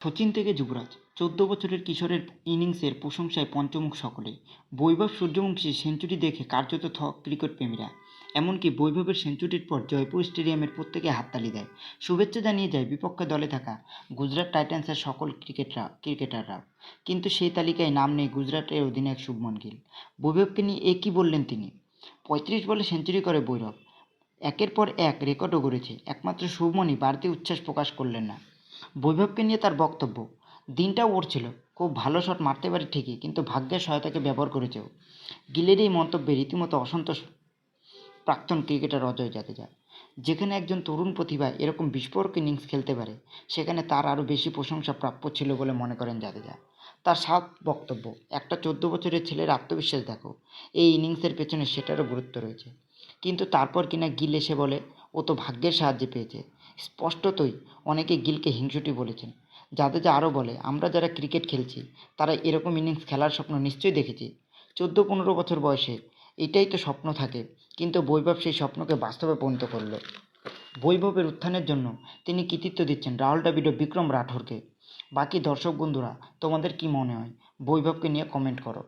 সচিন থেকে যুবরাজ, চোদ্দ বছরের কিশোরের ইনিংসের প্রশংসায় পঞ্চমুখ সকলেই বৈভব সূর্যবংশীর সেঞ্চুরি দেখে কার্যত থ ক্রিকেট প্রেমীরা এমনকি বৈভবের সেঞ্চুরির পর জয়পুর স্টেডিয়ামের প্রত্যেকে হাততালি দেয়। শুভেচ্ছা জানিয়ে যায় বিপক্ষে দলে থাকা গুজরাট টাইটান্সের সকল ক্রিকেটরা ক্রিকেটাররাও কিন্তু সেই তালিকায় নাম নেই গুজরাটের অধিনায়ক শুভমন গিল। বৈভবকে নিয়ে একই বললেন তিনি? পঁয়ত্রিশ বলে সেঞ্চুরি করে বৈরব। একের পর এক রেকর্ডও গড়েছে। একমাত্র শুভমনই বাড়তি উচ্ছ্বাস প্রকাশ করলেন না। বৈভবকে নিয়ে তার বক্তব্য। দিনটাও ওর ছিল খুব ভালো শট মারতে পারে ঠিকই, কিন্তু ভাগ্যের সহায়তাকে ব্যবহার করেছে ও গিলের এই মন্তব্যে রীতিমতো অসন্তোষ প্রাক্তন ক্রিকেটার অজয় জাদেজা। যেখানে একজন তরুণ প্রতিভা এরকম বিস্ফোরক ইনিংস খেলতে পারে, সেখানে তার আরও বেশি প্রশংসা প্রাপ্য ছিল বলে মনে করেন যাতে জাদেজা। তার সাত বক্তব্য, একটা চোদ্দ বছরের ছেলের আত্মবিশ্বাস দেখো। এই ইনিংসের পেছনে সেটারও গুরুত্ব রয়েছে। কিন্তু তারপর কিনা গিল এসে বলে, ও তো ভাগ্যের সাহায্যে পেয়েছে। স্পষ্টতই অনেকে গিলকে হিংসুটি বলেছেন। জাদেজা আরও বলে, আমরা যারা ক্রিকেট খেলছি, তারা এরকম ইনিংস খেলার স্বপ্ন নিশ্চয়ই দেখেছি। চোদ্দ পনেরো বছর বয়সে এটাই তো স্বপ্ন থাকে, কিন্তু বৈভব সেই স্বপ্নকে বাস্তবে পরিণত করল। বৈভবের উত্থানের জন্য তিনি কৃতিত্ব দিচ্ছেন রাহুল দ্রাবিড় বিক্রম রাঠোরকে। বাকি দর্শক বন্ধুরা, তোমাদের কি মনে হয়? বৈভবকে নিয়ে কমেন্ট করো।